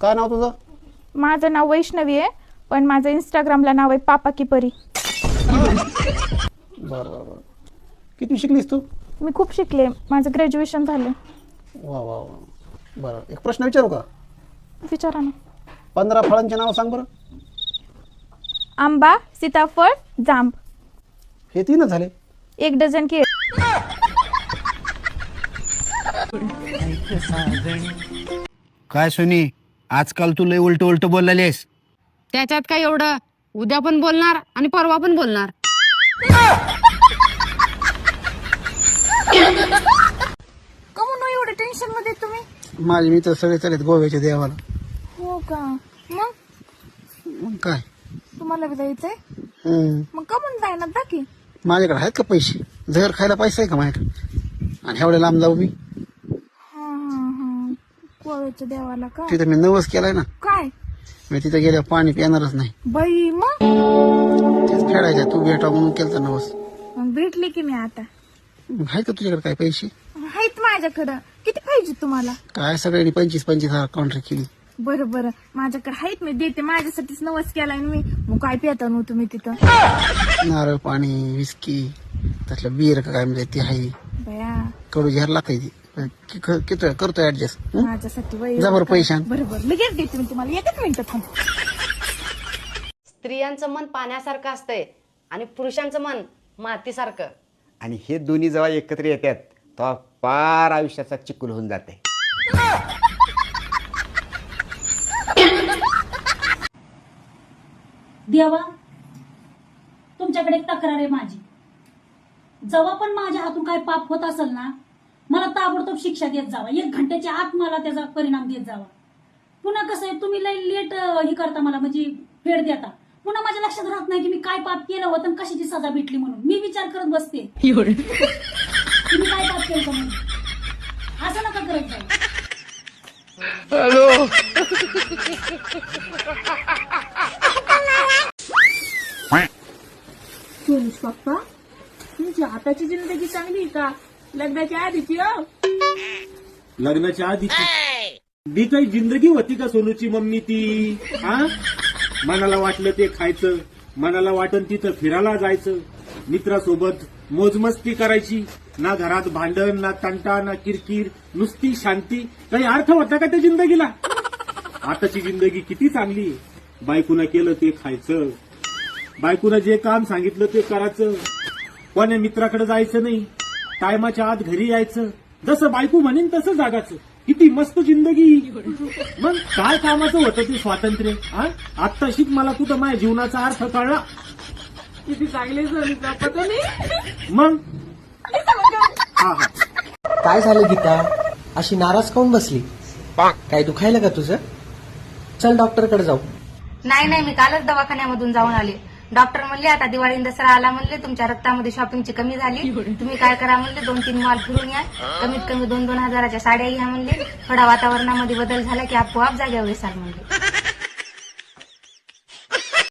काय नाव तुझं? माझं नाव वैष्णवी आहे पण माझं इंस्टाग्रामला नाव आहे पापा की परी. बरं बरं बरं. किती शिकलीस तू? मी खूप शिकले. माझं ग्रॅज्युएशन झालं. वा वा वा. बरं. एक प्रश्न विचारू का? विचारा ना. पंधरा फळांचे नाव सांग बरं. आंबा सीताफळ जांब. हे तीनच झाले. एक डझन केळ. काय सोनी आजकाल तू लय उलट उलट बोललेस त्याच्यात काय एवढं? उद्या पण बोलणार आणि परवा पण बोलणार. कमून एवढं टेन्शनमध्ये तुम्ही? माझे मित्र सगळे चालेत गोव्याच्या देवाला. हो का? मग? मग काय? तुम्हाला बी जायचंय? हम्म. मग कमून जाय ना दाखी माझ्याकडे आहेत का पैसे? जहर खायला पैसा आहे का माझ्याकडे? आणि एवढ्या लांब जाऊ मी? हा हा हा देवाला का? तिथं मी नवस केलाय ना. काय? मी तिथं गेल्यावर पाणी पिणारच नाही. बाई मग? तेच फेडायचं तू भेटा म्हणून केलं नवस. मग भेटली की मी आता? मग आहे का तुझ्याकडे काय पैसे? आहेत माझ्याकडं. किती पाहिजे तुम्हाला? काय सगळ्यांनी पंचवीस पंचवीस हजार काउंटर केली. बरं बरं. माझ्याकडे आहेत मी देते. माझ्यासाठीच नवस केलाय ना मी. मग काय पिता नव्हतं तुम्ही तिथं? नारळ पाणी विस्की त्यातलं बिअर का काय म्हणजे ते आहे बया. कडू झेर लागते ती कि- क- किती करतो ऍडजस्ट माझ्यासाठी वय जा बरं पैसे आण. बरं बरं लगेच देते मी तुम्हाला. एकच मिनिट थांब. स्त्रियांचं मन पाण्यासारखं असतंय आणि पुरुषांचं मन मातीसारखं. आणि हे दोन्ही जेव्हा एकत्र येतात तेव्हा पार आयुष्याचा चिकूल होऊन जाते. देवा तुमच्याकडे एक तक्रार आहे माझी. जेव्हा पण माझ्या हातून काय पाप होत असेल ना मला ताबडतोब शिक्षा देत जावा. एक घंट्याच्या आत मला त्याचा परिणाम देत जावा. पुन्हा कसं आहे तुम्ही लई लेट हे करता मला म्हणजे फेड देता. पुन्हा माझ्या लक्षात राहत नाही की मी काय पाप केलं होतं आणि कशाची सजा भेटली म्हणून. मी विचार करत बसते. मी काय पाप केलं म्हणून? असं नका करत जाऊ. सोनुष पप्पा तुमची आताची जिंदगी चांगली का? लग्नाच्या आधीची हो लग्नाच्या आधीची ती काही जिंदगी होती का सोनूची मम्मी ती? हा? मनाला वाटलं ते खायचं. मनाला वाटन तिथं फिरायला जायचं. मित्रासोबत मोजमस्ती करायची. ना घरात भांडण ना तंटा ना किरकिर नुसती शांती. काही अर्थ होता का त्या जिंदगीला? आताची जिंदगी किती चांगली आहे. बायकोनं केलं ते खायचं. बायकोनं जे काम सांगितलं ते करायचं. कोण्या मित्राकडे जायचं नाही. टायमाच्या आत घरी यायचं. जसं बायको म्हणेन तसं जागाचं. किती मस्त जिंदगी. मग काय कामाचं होतं ते स्वातंत्र्य? हा? आत्ता शिक मला कुठं माझ्या जीवनाचा अर्थ कळला. किती चांगली मग? हा हा काय झालं गीता? अशी नाराज काऊन बसली? काय दुखायला का तुझं? चल डॉक्टरकडे जाऊ. नाही नाही मी कालच दवाखान्यामधून जाऊन आले. डॉक्टर म्हणले आता दिवाळी दसरा आला म्हणले तुमच्या रक्तामध्ये शॉपिंगची कमी झाली. तुम्ही काय करा म्हणले दोन तीन मॉल फिरून या. कमीत कमी दोन दोन हजाराच्या साड्या घ्या म्हणले. थोडा वातावरणामध्ये बदल झाला की आपोआप जाग्यावर येसाल म्हणले.